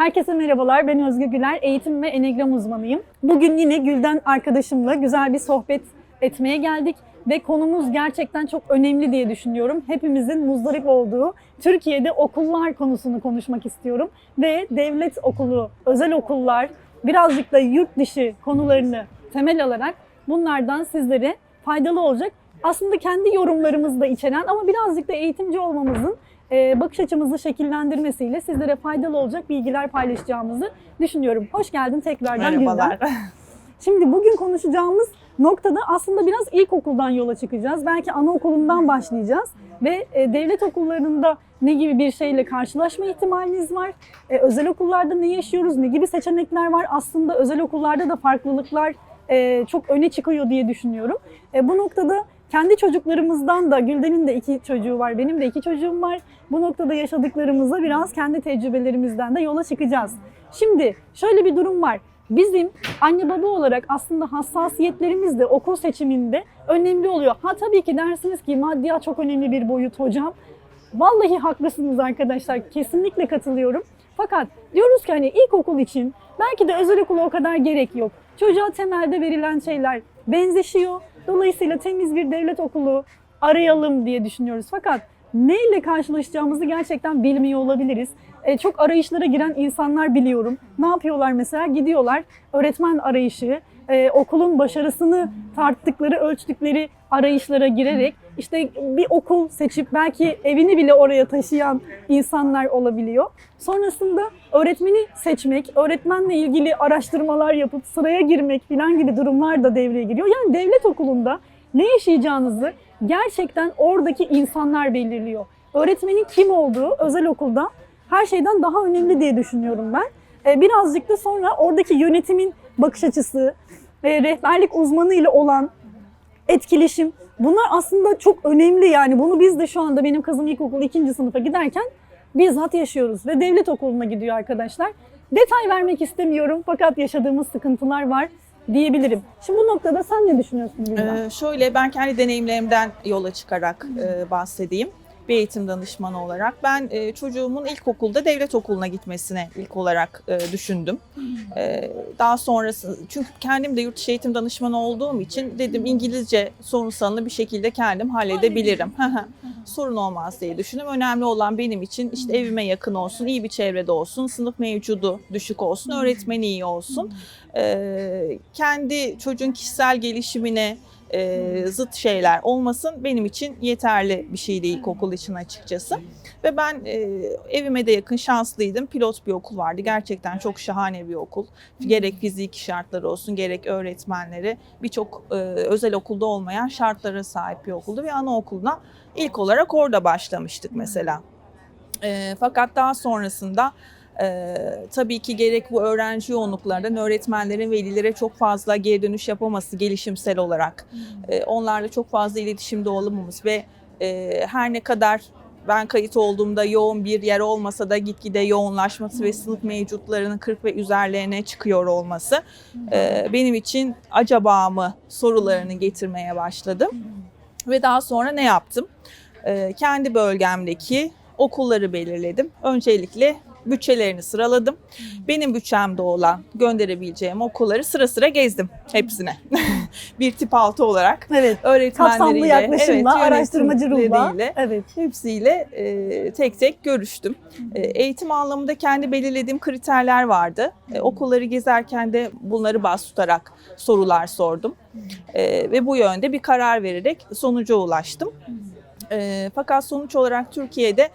Herkese merhabalar. Ben Özgü Güler. Eğitim ve enegram uzmanıyım. Bugün yine Gülden arkadaşımla güzel bir sohbet etmeye geldik ve konumuz gerçekten çok önemli diye düşünüyorum. Hepimizin muzdarip olduğu Türkiye'de okullar konusunu konuşmak istiyorum ve devlet okulu, özel okullar, birazcık da yurt dışı konularını temel alarak bunlardan sizlere faydalı olacak. Aslında kendi yorumlarımızı da içeren ama birazcık da eğitimci olmamızın bakış açımızı şekillendirmesiyle sizlere faydalı olacak bilgiler paylaşacağımızı düşünüyorum. Hoş geldin tekrardan Merhabalar. Şimdi bugün konuşacağımız noktada aslında biraz ilkokuldan yola çıkacağız. Belki anaokulundan başlayacağız ve e, devlet okullarında ne gibi bir şeyle karşılaşma ihtimaliniz var? E, özel okullarda ne yaşıyoruz? Ne gibi seçenekler var? Aslında özel okullarda da farklılıklar e, çok öne çıkıyor diye düşünüyorum. E, bu noktada kendi çocuklarımızdan da Gülden'in de iki çocuğu var, benim de iki çocuğum var. Bu noktada yaşadıklarımıza biraz kendi tecrübelerimizden de yola çıkacağız. Şimdi şöyle bir durum var. Bizim anne baba olarak aslında hassasiyetlerimiz de okul seçiminde önemli oluyor. Ha tabii ki dersiniz ki maddiyat çok önemli bir boyut hocam. Vallahi haklısınız arkadaşlar. Kesinlikle katılıyorum. Fakat diyoruz ki hani ilkokul için belki de özel okula o kadar gerek yok. Çocuğa temelde verilen şeyler benzeşiyor. Dolayısıyla temiz bir devlet okulu arayalım diye düşünüyoruz. Fakat neyle karşılaşacağımızı gerçekten bilmiyor olabiliriz. E, çok arayışlara giren insanlar biliyorum. Ne yapıyorlar mesela? Gidiyorlar öğretmen arayışı, e, okulun başarısını tarttıkları, ölçtükleri arayışlara girerek işte bir okul seçip belki evini bile oraya taşıyan insanlar olabiliyor. Sonrasında öğretmeni seçmek, öğretmenle ilgili araştırmalar yapıp sıraya girmek falan gibi durumlar da devreye giriyor. Yani devlet okulunda ne yaşayacağınızı gerçekten oradaki insanlar belirliyor. Öğretmenin kim olduğu özel okulda her şeyden daha önemli diye düşünüyorum ben. Ee, birazcık da sonra oradaki yönetimin bakış açısı, e, rehberlik uzmanı ile olan etkileşim bunlar aslında çok önemli yani bunu biz de şu anda benim kızım ilkokul ikinci sınıfa giderken bizzat yaşıyoruz ve devlet okuluna gidiyor arkadaşlar. Detay vermek istemiyorum fakat yaşadığımız sıkıntılar var diyebilirim. Şimdi bu noktada sen ne düşünüyorsun? Ee, şöyle ben kendi deneyimlerimden yola çıkarak e, bahsedeyim. Bir eğitim danışmanı olarak ben e, çocuğumun ilkokulda devlet okuluna gitmesine ilk olarak e, düşündüm. E, daha sonrası çünkü kendim de yurt dışı eğitim danışmanı olduğum için dedim İngilizce sorunsalını bir şekilde kendim halledebilirim. Sorun olmaz diye düşündüm. Önemli olan benim için işte evime yakın olsun, iyi bir çevrede olsun, sınıf mevcudu düşük olsun, öğretmeni iyi olsun. E, kendi çocuğun kişisel gelişimine e, zıt şeyler olmasın benim için yeterli bir şeydi ilkokul için açıkçası. Ve ben e, evime de yakın şanslıydım. Pilot bir okul vardı. Gerçekten çok şahane bir okul. Gerek fiziki şartları olsun gerek öğretmenleri birçok e, özel okulda olmayan şartlara sahip bir okuldu. Ve anaokuluna ilk olarak orada başlamıştık mesela. E, fakat daha sonrasında ee, tabii ki gerek bu öğrenci yoğunluklarından öğretmenlerin velilere çok fazla geri dönüş yapaması gelişimsel olarak e, onlarla çok fazla iletişimde olamamız ve e, her ne kadar ben kayıt olduğumda yoğun bir yer olmasa da gitgide yoğunlaşması ve sınıf mevcutlarının 40 ve üzerlerine çıkıyor olması e, benim için acaba mı sorularını getirmeye başladım. Ve daha sonra ne yaptım? E, kendi bölgemdeki okulları belirledim. Öncelikle bütçelerini sıraladım. Benim bütçemde olan gönderebileceğim okulları sıra sıra gezdim hepsine. bir tip altı olarak Evet. öğretmenleriyle, Kapsamlı yaklaşımla, evet, araştırmacı ruhla. Evet. hepsiyle e, tek tek görüştüm. E, eğitim anlamında kendi belirlediğim kriterler vardı. E, okulları gezerken de bunları bas tutarak sorular sordum. E, ve bu yönde bir karar vererek sonuca ulaştım. E, fakat sonuç olarak Türkiye'de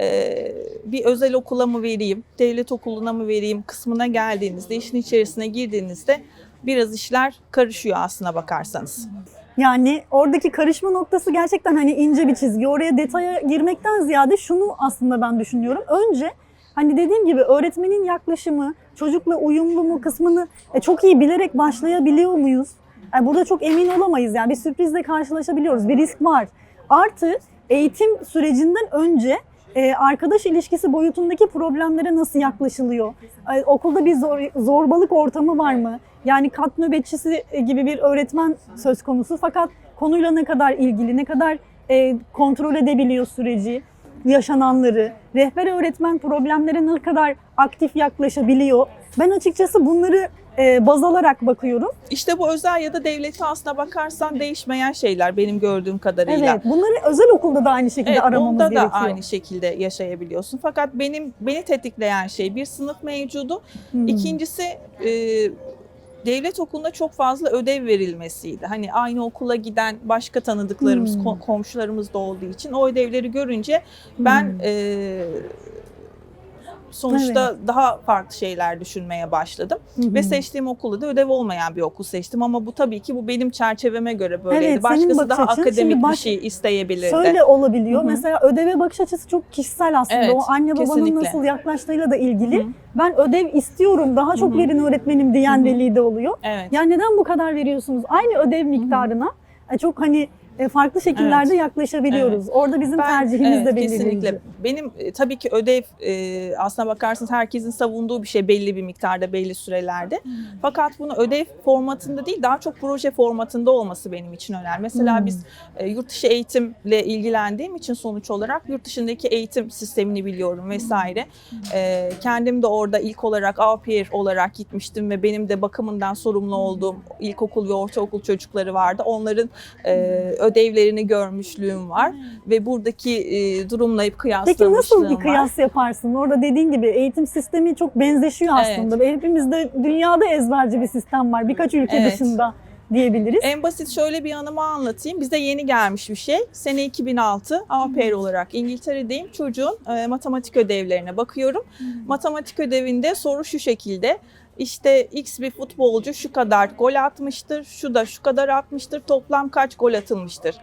e, bir özel okula mı vereyim, devlet okuluna mı vereyim kısmına geldiğinizde, işin içerisine girdiğinizde biraz işler karışıyor aslına bakarsanız. Yani oradaki karışma noktası gerçekten hani ince bir çizgi. Oraya detaya girmekten ziyade şunu aslında ben düşünüyorum. Önce hani dediğim gibi öğretmenin yaklaşımı, çocukla uyumlu mu kısmını e, çok iyi bilerek başlayabiliyor muyuz? Yani burada çok emin olamayız. Yani bir sürprizle karşılaşabiliyoruz. Bir risk var. Artı eğitim sürecinden önce e, arkadaş ilişkisi boyutundaki problemlere nasıl yaklaşılıyor? E, okulda bir zor, zorbalık ortamı var mı? Yani kat nöbetçisi gibi bir öğretmen söz konusu fakat konuyla ne kadar ilgili, ne kadar e, kontrol edebiliyor süreci? yaşananları, rehber öğretmen problemlere ne kadar aktif yaklaşabiliyor. Ben açıkçası bunları e, baz alarak bakıyorum. İşte bu özel ya da devleti aslına bakarsan değişmeyen şeyler benim gördüğüm kadarıyla. Evet, bunları özel okulda da aynı şekilde Evet, aramamız onda da aynı şekilde yaşayabiliyorsun. Fakat benim beni tetikleyen şey bir sınıf mevcudu. Hmm. İkincisi e, devlet okuluna çok fazla ödev verilmesiydi. Hani aynı okula giden başka tanıdıklarımız, Hmm. ko- komşularımız da olduğu için o ödevleri görünce ben Hmm. e, sonuçta daha farklı şeyler düşünmeye başladım. Hı hı. Ve seçtiğim okulda da ödev olmayan bir okul seçtim ama bu tabii ki bu benim çerçeveme göre böyleydi. Evet, Başkası bakış daha açın. akademik Şimdi bir baş- şey isteyebilirdi. Şöyle olabiliyor. Hı hı. Mesela ödeve bakış açısı çok kişisel aslında. Evet, o anne babanın kesinlikle. nasıl yaklaştığıyla da ilgili. Hı. Ben ödev istiyorum, daha çok Hı hı. verin öğretmenim diyen Hı hı. veli de oluyor. Evet. Ya neden bu kadar veriyorsunuz? Aynı ödev miktarına e, çok hani farklı şekillerde yaklaşabiliyoruz. Orada bizim Ben- tercihimiz evet, de belirleyici. Kesinlikle. Benim e, tabii ki ödev e, aslına bakarsanız herkesin savunduğu bir şey belli bir miktarda, belli sürelerde. Fakat bunu ödev formatında değil daha çok proje formatında olması benim için önemli. Mesela Hmm. biz e, yurt dışı eğitimle ilgilendiğim için sonuç olarak yurt dışındaki eğitim sistemini biliyorum vesaire. E, kendim de orada ilk olarak au pair olarak gitmiştim ve benim de bakımından sorumlu olduğum ilkokul ve ortaokul çocukları vardı. Onların e, ödevlerini görmüşlüğüm var ve buradaki e, durumla hep kıyaslamışlığım Peki nasıl bir var. kıyas yaparsın? Orada dediğin gibi eğitim sistemi çok benzeşiyor Evet. aslında. Hepimizde dünyada ezberci bir sistem var. Birkaç ülke Evet. dışında diyebiliriz. En basit şöyle bir anımı anlatayım. Bize yeni gelmiş bir şey. Sene 2006 au pair olarak İngiltere'deyim. Çocuğun e, matematik ödevlerine bakıyorum. Matematik ödevinde soru şu şekilde. İşte X bir futbolcu şu kadar gol atmıştır, şu da şu kadar atmıştır, toplam kaç gol atılmıştır?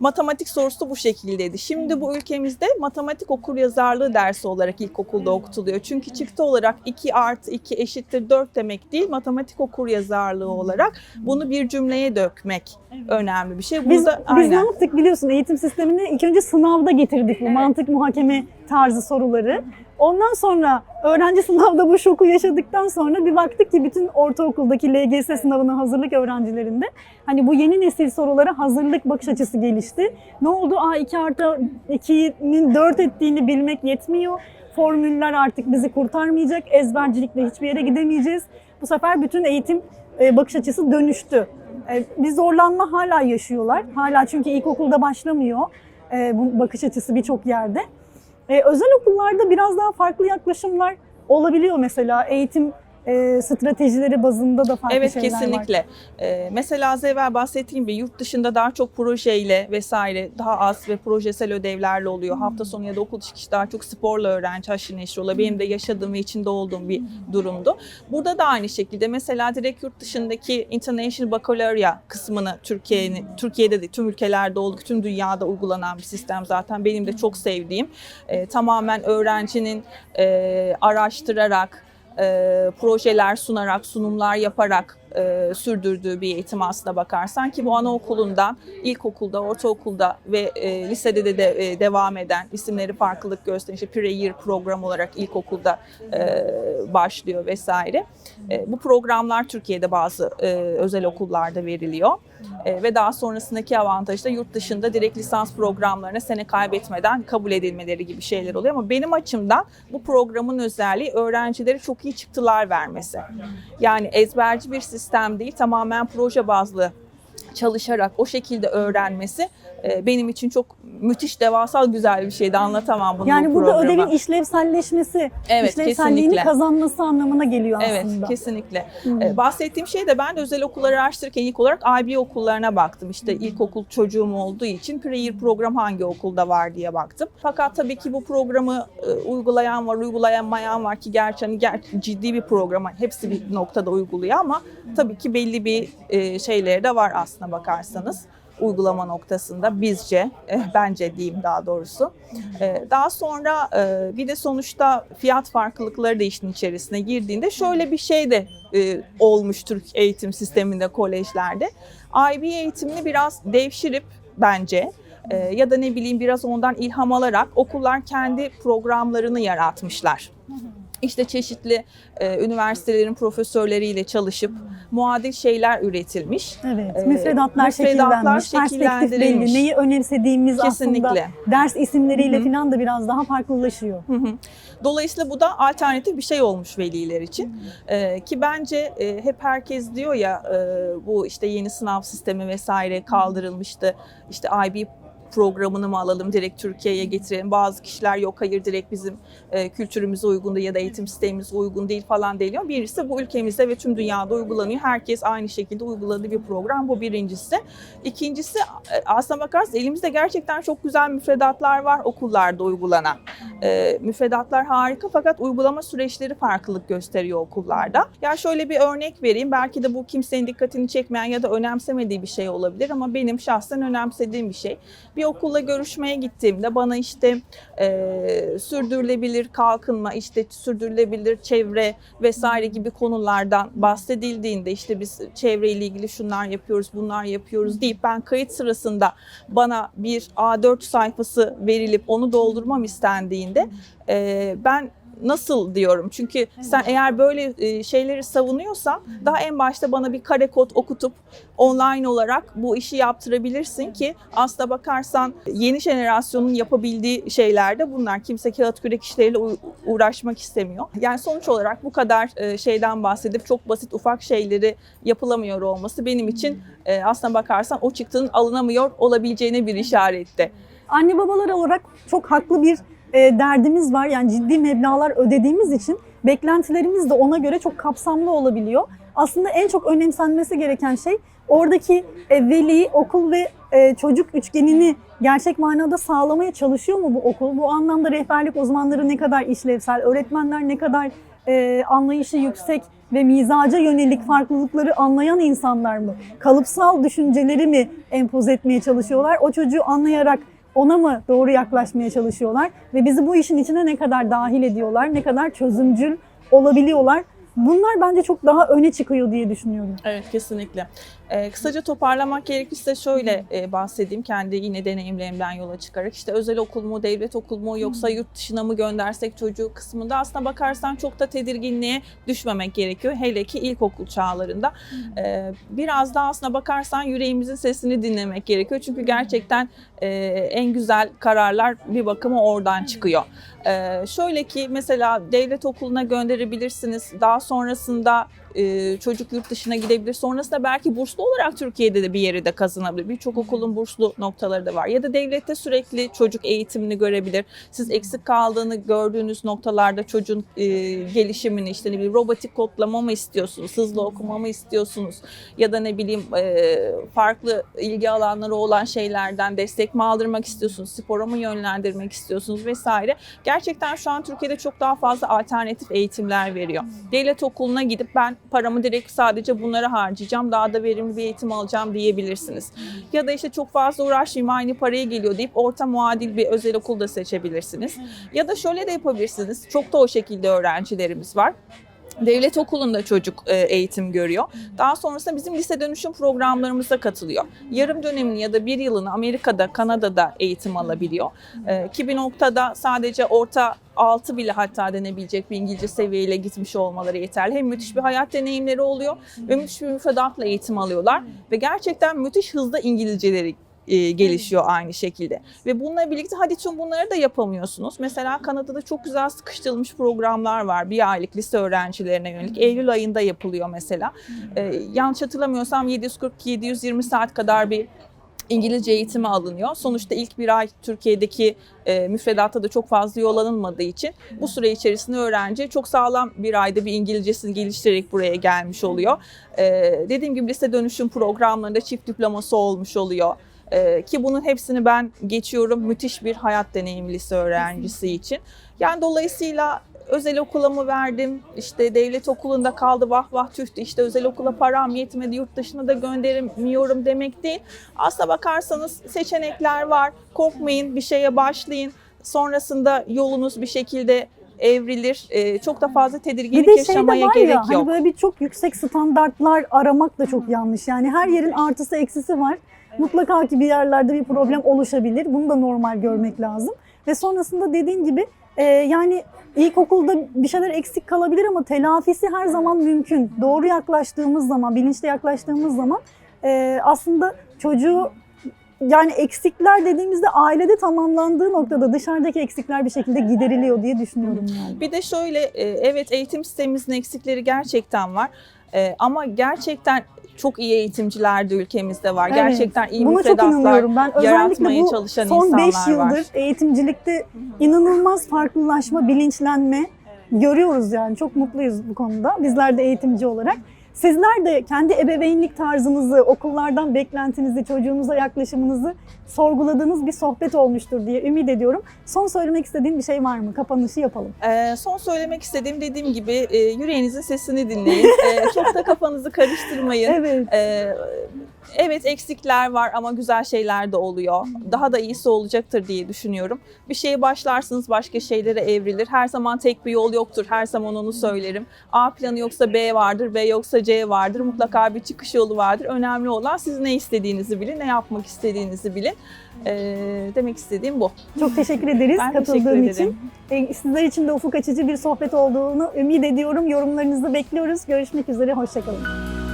Matematik sorusu bu şekildeydi. Şimdi bu ülkemizde matematik okur yazarlığı dersi olarak ilkokulda okutuluyor. Çünkü çıktı olarak 2 artı 2 eşittir 4 demek değil, matematik okur yazarlığı olarak bunu bir cümleye dökmek önemli bir şey. Biz, Burada biz ne yaptık biliyorsun eğitim sistemini ilk önce sınavda getirdik bu Evet. mantık muhakeme tarzı soruları. Ondan sonra öğrenci sınavda bu şoku yaşadıktan sonra bir baktık ki bütün ortaokuldaki LGS sınavına hazırlık öğrencilerinde hani bu yeni nesil sorulara hazırlık bakış açısı gelişti. Ne oldu? Aa 2 artı 2'nin 4 ettiğini bilmek yetmiyor. Formüller artık bizi kurtarmayacak. Ezbercilikle hiçbir yere gidemeyeceğiz. Bu sefer bütün eğitim e, bakış açısı dönüştü. E, Bir zorlanma hala yaşıyorlar. Hala çünkü ilkokulda başlamıyor e, bu bakış açısı birçok yerde. E, Özel okullarda biraz daha farklı yaklaşımlar olabiliyor. Mesela eğitim e, stratejileri bazında da farklı Evet şeyler var. kesinlikle. Ee, mesela az evvel bahsettiğim gibi yurt dışında daha çok projeyle vesaire daha az ve projesel ödevlerle oluyor. Hmm. Hafta sonu ya da okul çıkışı daha çok sporla öğrenci haşır neşir oluyor. Benim de yaşadığım ve içinde olduğum bir Hmm. durumdu. Burada da aynı şekilde mesela direkt yurt dışındaki International Baccalaureate kısmını Türkiye'nin Türkiye'de de tüm ülkelerde olduğu tüm dünyada uygulanan bir sistem zaten benim de çok sevdiğim. Ee, tamamen öğrencinin e, araştırarak e, projeler sunarak, sunumlar yaparak e, sürdürdüğü bir eğitim aslında bakarsan ki bu anaokulundan, ilkokulda, ortaokulda ve e, lisede de, de e, devam eden isimleri farklılık gösteren işte pre-year program olarak ilkokulda e, başlıyor vesaire. E, bu programlar Türkiye'de bazı e, özel okullarda veriliyor. E, ve daha sonrasındaki avantajı da yurt dışında direkt lisans programlarına sene kaybetmeden kabul edilmeleri gibi şeyler oluyor. Ama benim açımdan bu programın özelliği öğrencilere çok iyi çıktılar vermesi. Yani ezberci bir sistem değil, tamamen proje bazlı çalışarak o şekilde öğrenmesi e, benim için çok müthiş, devasal güzel bir şeydi. Anlatamam bunu Yani bu burada programa. ödevin işlevselleşmesi, Evet, işlevselliğini kesinlikle. kazanması anlamına geliyor Evet, aslında. kesinlikle. Hmm. Bahsettiğim şey de ben de özel okulları araştırırken ilk olarak IB okullarına baktım. İşte ilkokul çocuğum olduğu için pre-year program hangi okulda var diye baktım. Fakat tabii ki bu programı e, uygulayan var, uygulayamayan var ki gerçi hani ger- ciddi bir program. Hepsi bir noktada uyguluyor ama tabii ki belli bir e, şeyleri de var aslına bakarsanız uygulama noktasında bizce, eh, bence diyeyim daha doğrusu. Ee, Daha sonra e, bir de sonuçta fiyat farklılıkları da işin içerisine girdiğinde şöyle bir şey de e, olmuş Türk eğitim sisteminde, kolejlerde. IB eğitimini biraz devşirip bence ya da ne bileyim biraz ondan ilham alarak okullar kendi programlarını yaratmışlar. İşte çeşitli e, üniversitelerin profesörleriyle çalışıp muadil şeyler üretilmiş. Evet, müfredatlar, müfredatlar şekillenmiş, perspektif belli, şekillendirilmiş. neyi önemsediğimiz aslında Kesinlikle. ders isimleriyle Hı hı. falan da biraz daha farklılaşıyor. Hı hı. Dolayısıyla bu da alternatif bir şey olmuş veliler için. Ee, ki bence e, hep herkes diyor ya e, bu işte yeni sınav sistemi vesaire kaldırılmıştı. İşte IB programını mı alalım direkt Türkiye'ye getirelim. Bazı kişiler yok hayır direkt bizim e, kültürümüze uygun değil ya da eğitim sistemimize uygun değil falan deniyor. Birincisi bu ülkemizde ve tüm dünyada uygulanıyor. Herkes aynı şekilde uyguladığı bir program. Bu birincisi. İkincisi e, aslına bakarsanız elimizde gerçekten çok güzel müfredatlar var okullarda uygulanan. E, müfredatlar harika fakat uygulama süreçleri farklılık gösteriyor okullarda. Ya şöyle bir örnek vereyim. Belki de bu kimsenin dikkatini çekmeyen ya da önemsemediği bir şey olabilir ama benim şahsen önemsediğim bir şey. Bir okulla görüşmeye gittiğimde bana işte e, sürdürülebilir kalkınma, işte sürdürülebilir çevre vesaire gibi konulardan bahsedildiğinde işte biz çevreyle ilgili şunlar yapıyoruz, bunlar yapıyoruz deyip ben kayıt sırasında bana bir A4 sayfası verilip onu doldurmam istendiğinde e, ben nasıl diyorum. Çünkü sen eğer böyle e, şeyleri savunuyorsan daha en başta bana bir kare kod okutup online olarak bu işi yaptırabilirsin ki aslına bakarsan yeni jenerasyonun yapabildiği şeyler de bunlar. Kimse kağıt kürek işleriyle uğraşmak istemiyor. Yani sonuç olarak bu kadar e, şeyden bahsedip çok basit ufak şeyleri yapılamıyor olması benim için e, aslına bakarsan o çıktının alınamıyor olabileceğine bir işaretti. Anne babalar olarak çok haklı bir e, derdimiz var. Yani ciddi meblağlar ödediğimiz için beklentilerimiz de ona göre çok kapsamlı olabiliyor. Aslında en çok önemsenmesi gereken şey oradaki e, veli, okul ve e, çocuk üçgenini gerçek manada sağlamaya çalışıyor mu bu okul? Bu anlamda rehberlik uzmanları ne kadar işlevsel, öğretmenler ne kadar e, anlayışı yüksek ve mizaca yönelik farklılıkları anlayan insanlar mı? Kalıpsal düşünceleri mi empoze etmeye çalışıyorlar? O çocuğu anlayarak ona mı doğru yaklaşmaya çalışıyorlar? Ve bizi bu işin içine ne kadar dahil ediyorlar? Ne kadar çözümcül olabiliyorlar? Bunlar bence çok daha öne çıkıyor diye düşünüyorum. Evet kesinlikle. Ee, kısaca toparlamak gerekirse şöyle e, bahsedeyim kendi yine deneyimlerimden yola çıkarak. işte özel okul mu, devlet okul mu yoksa yurt dışına mı göndersek çocuğu kısmında aslına bakarsan çok da tedirginliğe düşmemek gerekiyor. Hele ki ilkokul çağlarında. Ee, biraz daha aslına bakarsan yüreğimizin sesini dinlemek gerekiyor. Çünkü gerçekten e, en güzel kararlar bir bakıma oradan çıkıyor. Ee, şöyle ki mesela devlet okuluna gönderebilirsiniz. Daha sonrasında e, çocuk yurt dışına gidebilir. Sonrasında belki burslu olarak Türkiye'de de bir yeri de kazanabilir. Birçok okulun burslu noktaları da var. Ya da devlette sürekli çocuk eğitimini görebilir. Siz eksik kaldığını gördüğünüz noktalarda çocuğun e, gelişimini işte ne bileyim robotik kodlama mı istiyorsunuz, hızlı okuma mı istiyorsunuz ya da ne bileyim e, farklı ilgi alanları olan şeylerden destek mi aldırmak istiyorsunuz, spora mı yönlendirmek istiyorsunuz vesaire. Gerçekten şu an Türkiye'de çok daha fazla alternatif eğitimler veriyor. Devlet okuluna gidip ben paramı direkt sadece bunlara harcayacağım, daha da verimli bir eğitim alacağım diyebilirsiniz. Ya da işte çok fazla uğraşmayayım aynı paraya geliyor deyip orta muadil bir özel okul da seçebilirsiniz. Ya da şöyle de yapabilirsiniz. Çok da o şekilde öğrencilerimiz var. Devlet okulunda çocuk e, eğitim görüyor. Daha sonrasında bizim lise dönüşüm programlarımıza katılıyor. Yarım dönemini ya da bir yılını Amerika'da, Kanada'da eğitim alabiliyor. E, ki bir noktada sadece orta altı bile hatta denebilecek bir İngilizce seviyeyle gitmiş olmaları yeterli. Hem müthiş bir hayat deneyimleri oluyor ve müthiş bir müfredatla eğitim alıyorlar. Ve gerçekten müthiş hızda İngilizceleri e, gelişiyor aynı şekilde. Ve bununla birlikte hadi tüm bunları da yapamıyorsunuz. Mesela Kanada'da çok güzel sıkıştırılmış programlar var. Bir aylık lise öğrencilerine yönelik. Eylül ayında yapılıyor mesela. E, yanlış hatırlamıyorsam 740-720 saat kadar bir İngilizce eğitimi alınıyor. Sonuçta ilk bir ay Türkiye'deki e, müfredatta da çok fazla yol alınmadığı için bu süre içerisinde öğrenci çok sağlam bir ayda bir İngilizcesini geliştirerek buraya gelmiş oluyor. E, dediğim gibi lise dönüşüm programlarında çift diploması olmuş oluyor. Ee, ki bunun hepsini ben geçiyorum müthiş bir hayat deneyimi lise öğrencisi için. Yani dolayısıyla özel okula mı verdim, işte devlet okulunda kaldı vah vah tühtü, işte özel okula param yetmedi, yurt dışına da gönderemiyorum demek değil. Aslına bakarsanız seçenekler var, korkmayın, bir şeye başlayın. Sonrasında yolunuz bir şekilde evrilir. Ee, çok da fazla Bir tedirginlik de şey de yaşamaya var gerek ya yok. hani böyle bir çok yüksek standartlar aramak da çok yanlış. Yani her yerin artısı eksisi var. Mutlaka ki bir yerlerde bir problem oluşabilir. Bunu da normal görmek lazım. Ve sonrasında dediğin gibi e, yani ilkokulda bir şeyler eksik kalabilir ama telafisi her zaman mümkün. Doğru yaklaştığımız zaman, bilinçli yaklaştığımız zaman e, aslında çocuğu yani eksikler dediğimizde ailede tamamlandığı noktada dışarıdaki eksikler bir şekilde gideriliyor diye düşünüyorum yani. Bir de şöyle e, evet eğitim sistemimizin eksikleri gerçekten var. E, ama gerçekten çok iyi eğitimciler de ülkemizde var. Evet. Gerçekten iyi Buna çok müfredatlar inanıyorum. Ben özellikle yaratmaya bu çalışan son 5 insanlar var. yıldır eğitimcilikte inanılmaz farklılaşma, bilinçlenme görüyoruz yani. Çok mutluyuz bu konuda. Bizler de eğitimci olarak. Sizler de kendi ebeveynlik tarzınızı, okullardan beklentinizi, çocuğunuza yaklaşımınızı sorguladığınız bir sohbet olmuştur diye ümit ediyorum. Son söylemek istediğin bir şey var mı? Kapanışı yapalım. Ee, son söylemek istediğim dediğim gibi e, yüreğinizin sesini dinleyin. Ee, çok da kafanızı karıştırmayın. Evet. Ee, evet eksikler var ama güzel şeyler de oluyor. Daha da iyisi olacaktır diye düşünüyorum. Bir şeye başlarsınız başka şeylere evrilir. Her zaman tek bir yol yoktur. Her zaman onu söylerim. A planı yoksa B vardır, B yoksa C vardır. Mutlaka bir çıkış yolu vardır. Önemli olan siz ne istediğinizi bilin, ne yapmak istediğinizi bilin. Ee, demek istediğim bu. Çok teşekkür ederiz Ben teşekkür katıldığın ederim. için. E, Sizler için de ufuk açıcı bir sohbet olduğunu ümit ediyorum. Yorumlarınızı bekliyoruz. Görüşmek üzere, hoşçakalın.